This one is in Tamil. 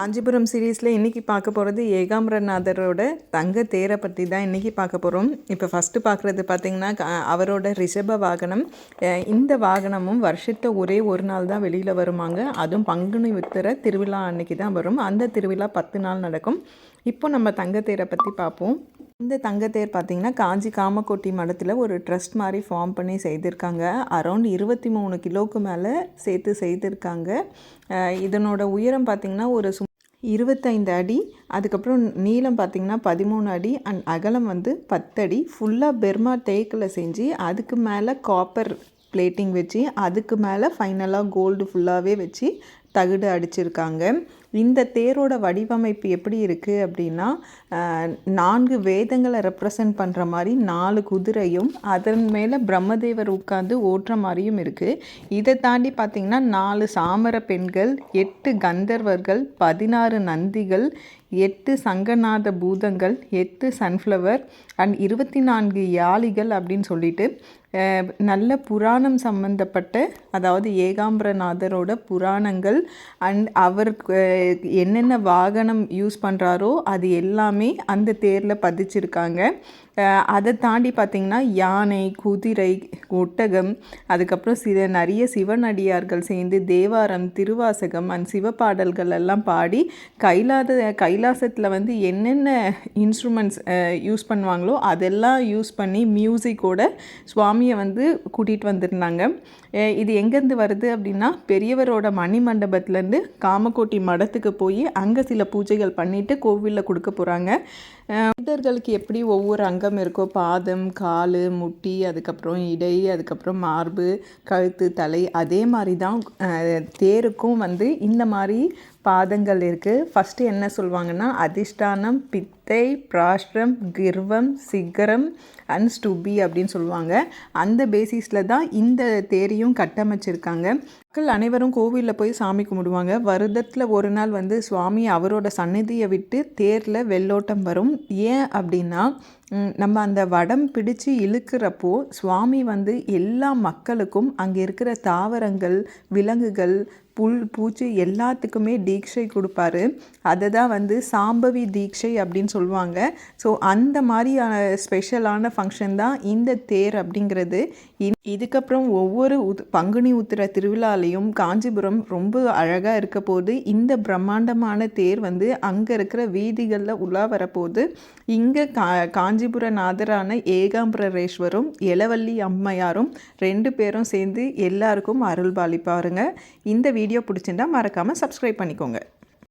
காஞ்சிபுரம் சீரீஸில் இன்றைக்கி பார்க்க போகிறது ஏகாம்பரநாதரோட தங்க தேரை பற்றி தான் இன்றைக்கி பார்க்க போகிறோம் இப்போ ஃபஸ்ட்டு பார்க்குறது பார்த்திங்கன்னா க- அவரோட ரிஷப வாகனம். இந்த வாகனமும் வருஷத்தை ஒரே ஒரு நாள் தான் வெளியில் வருமாங்க. அதுவும் பங்குனி உத்திர திருவிழா அன்னைக்கு தான் வரும். அந்த திருவிழா பத்து நாள் நடக்கும். இப்போ நம்ம தங்க தேரை பற்றி பார்ப்போம். இந்த தங்கத்தேர் பார்த்திங்கன்னா காஞ்சி காமக்கோட்டி மடத்தில் ஒரு ட்ரஸ்ட் மாதிரி ஃபார்ம் பண்ணி செய்திருக்காங்க. அரௌண்ட் இருபத்தி மூணு கிலோவுக்கு மேலே சேர்த்து செய்திருக்காங்க. இதனோட உயரம் பார்த்திங்கன்னா ஒரு சு இருபத்தைந்து அடி. அதுக்கப்புறம் நீளம் பார்த்திங்கன்னா பதிமூணு அடி. அண்ட் அகலம் வந்து பத்தடி ஃபுல்லாக பெர்மா தேக்கில் செஞ்சு அதுக்கு மேலே காப்பர் பிளேட்டிங் வச்சு அதுக்கு மேலே ஃபைனலாக கோல்டு ஃபுல்லாகவே வச்சு தகுடு அடிச்சிருக்காங்க. இந்த தேரோட வடிவமைப்பு எப்படி இருக்குது அப்படின்னா நான்கு வேதங்களை ரெப்ரசன்ட் பண்ணுற மாதிரி நாலு குதிரையும் அதன் மேலே பிரம்மதேவர் உட்காந்து ஓட்டுற மாதிரியும் இருக்குது இதை தாண்டி பார்த்திங்கன்னா நாலு சாமர பெண்கள் எட்டு கந்தர்வர்கள் பதினாறு நந்திகள் எட்டு சங்கநாத பூதங்கள் எட்டு சன்ஃப்ளவர் அண்ட் இருபத்தி நான்கு யாளிகள் அப்படின்னு சொல்லிட்டு நல்ல புராணம் சம்பந்தப்பட்ட அதாவது ஏகாம்பரநாதரோட புராணங்கள் அண்ட் அவர் என்னென்ன வாகனம் யூஸ் பண்ணுறாரோ அது எல்லாமே அந்த தேரில் பதிச்சிருக்காங்க. அதை தாண்டி பார்த்திங்கன்னா யானை குதிரை ஒட்டகம் அதுக்கப்புறம் சில நிறைய சிவனடியார்கள் சேர்ந்து தேவாரம் திருவாசகம் அண்ட் சிவப்பாடல்கள் எல்லாம் பாடி கைலாத கைலாசத்தில் வந்து என்னென்ன இன்ஸ்ட்ருமெண்ட்ஸ் யூஸ் பண்ணுவாங்களோ அதெல்லாம் யூஸ் பண்ணி மியூசிக்கோட சுவாமியை வந்து கூட்டிகிட்டு வந்திருந்தாங்க. இது எங்கேருந்து வருது அப்படின்னா பெரியவரோட மணி மண்டபத்துலேருந்து காமக்கோட்டி மடத்துக்கு போய் அங்கே சில பூஜைகள் பண்ணிவிட்டு கோவிலில் கொடுக்க போகிறாங்க மனிதர்களுக்கு எப்படி ஒவ்வொரு அங்கம் இருக்கோ பாதம் கால் முட்டி அதுக்கப்புறம் இடை அதுக்கப்புறம் மார்பு கழுத்து தலை அதே மாதிரி தான் தேருக்கும் வந்து இந்த மாதிரி பாதங்கள் இருக்குது ஃபஸ்ட்டு என்ன சொல்லுவாங்கன்னா அதிஷ்டானம் பித்தை பிராஷ்ரம் கிர்வம் சிகரம் அண்ட் ஸ்டுபி அப்படின்னு சொல்லுவாங்க. அந்த பேசிஸில் தான் இந்த தேரையும் கட்டமைச்சிருக்காங்க. மக்கள் அனைவரும் கோவிலில் போய் சாமி கும்பிடுவாங்க. வருடத்தில் ஒரு நாள் வந்து சுவாமி அவரோட சந்நிதியை விட்டு தேரில் வெள்ளோட்டம் வரும். ஏன் அப்படின்னா நம்ம அந்த வடம் பிடிச்சு இழுக்கிறப்போ சுவாமி வந்து எல்லா மக்களுக்கும் அங்கே இருக்கிற தாவரங்கள் விலங்குகள் புல் பூச்சி எல்லாத்துக்குமே தீட்சை கொடுப்பாரு. அதை தான் வந்து சாம்பவி தீட்சை அப்படின்னு சொல்லுவாங்க. ஸோ அந்த மாதிரியான ஸ்பெஷலான ஃபங்க்ஷன் தான் இந்த தேர் அப்படிங்கிறது. இ- இதுக்கப்புறம் ஒவ்வொரு உத் பங்குனி உத்திர திருவிழாலையும் காஞ்சிபுரம் ரொம்ப அழகாக இருக்க போது இந்த பிரம்மாண்டமான தேர் வந்து அங்கே இருக்கிற வீதிகளில் உலா வரப்போகுது இங்கே கா காஞ்சிபுர நாதரான ஏகாம்பரேஸ்வரும் இளவல்லி அம்மையாரும் ரெண்டு பேரும் சேர்ந்து எல்லாருக்கும் அருள் பாலிப்பாருங்க. இந்த வீடியோ பிடிச்சிருந்தா மறக்காமல் சப்ஸ்கிரைப் பண்ணிக்கோங்க.